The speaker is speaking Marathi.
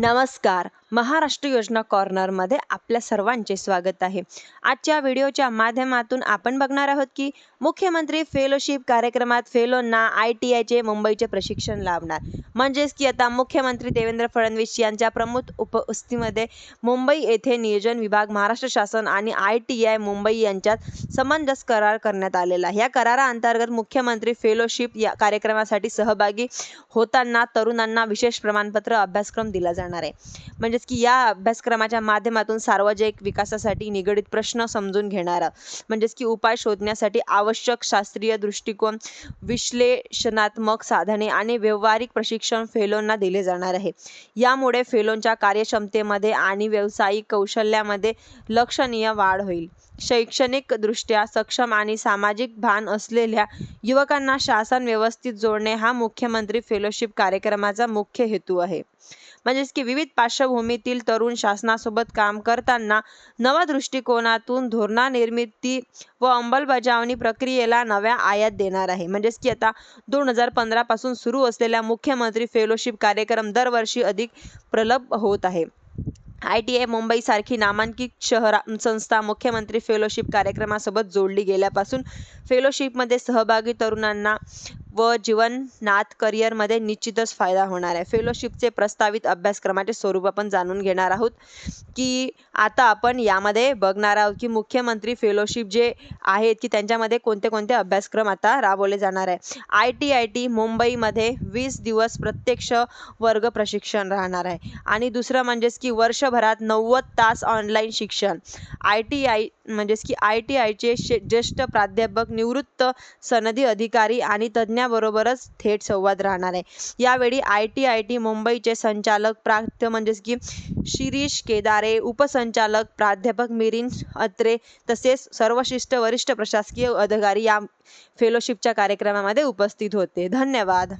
नमस्कार. महाराष्ट्र योजना कॉर्नरमध्ये आपल्या सर्वांचे स्वागत आहे. आजच्या व्हिडिओच्या माध्यमातून आपण बघणार आहोत की मुख्यमंत्री फेलोशिप कार्यक्रमात फेलोंना आय टी आयचे मुंबईचे प्रशिक्षण लाभणार. म्हणजेच की आता मुख्यमंत्री देवेंद्र फडणवीस यांच्या प्रमुख उपस्थितीमध्ये मुंबई येथे नियोजन विभाग महाराष्ट्र शासन आणि आय टी आय मुंबई यांच्यात समंजस करार करण्यात आलेला या कराराअंतर्गत मुख्यमंत्री फेलोशिप या कार्यक्रमासाठी सहभागी होताना तरुणांना विशेष प्रमाणपत्र अभ्यासक्रम दिला जाणार आहे. म्हणजे म्हणजेच की या अभ्यासक्रमाच्या माध्यमातून सार्वजनिक विकासासाठी निगडित प्रश्न समजून घेणारा? म्हणजेच की उपाय शोधण्यासाठी आवश्यक शास्त्रीय दृष्टिकोन विश्लेषणात्मक साधने आणि व्यावहारिक प्रशिक्षण फेलोंना दिले जाणार आहे. यामुळे फेलोंच्या कार्यक्षमतेमध्ये आणि व्यावसायिक कौशल्यामध्ये लक्षणीय वाढ होईल. शैक्षणिकदृष्ट्या सक्षम आणि सामाजिक भान असलेल्या युवकांना शासन व्यवस्थित जोडणे हा मुख्यमंत्री फेलोशिप कार्यक्रमाचा मुख्य हेतू आहे. म्हणजेच की विविध पार्श्वभूमीतील तरुण शासनासोबत काम करताना नव्या दृष्टिकोनातून धोरणानिर्मिती व अंमलबजावणी प्रक्रियेला नव्या आयात देणार आहे. म्हणजेच की आता दोन हजार पंधरापासून सुरू असलेल्या मुख्यमंत्री फेलोशिप कार्यक्रम दरवर्षी अधिक प्रलभ होत आहे. आय टी आय मुंबईसारखी नामांकित शहरा संस्था मुख्यमंत्री फेलोशिप कार्यक्रमासोबत जोडली गेल्यापासून फेलोशिपमध्ये सहभागी तरुणांना व जीवनात करिअरमध्ये निश्चितच फायदा होणार आहे. फेलोशिपचे प्रस्तावित अभ्यासक्रमाचे स्वरूप आपण जाणून घेणार आहोत की आता आपण यामध्ये बघणार आहोत की मुख्यमंत्री फेलोशिप जे आहेत की त्यांच्यामध्ये कोणते कोणते अभ्यासक्रम आता राबवले जाणार आहे. आय टी आय टी मुंबईमध्ये वीस दिवस प्रत्यक्ष वर्ग प्रशिक्षण राहणार आहे. आणि दुसरं म्हणजेच की वर्षभरात नव्वद तास ऑनलाईन शिक्षण. आय टी आय म्हणजेच की आय टी आयचे शे ज्येष्ठ प्राध्यापक निवृत्त सनदी अधिकारी आणि तज्ज्ञाबरोबरच थेट संवाद राहणार आहे. यावेळी आय टी आय टी मुंबईचे संचालक प्राध्य म्हणजेच की शिरीष केदारे उपसंचालक प्राध्यापक मिरिन अत्रे तसेच सर्वशिष्ट वरिष्ठ प्रशासकीय अधिकारी या फेलोशिपच्या कार्यक्रमामध्ये उपस्थित होते. धन्यवाद.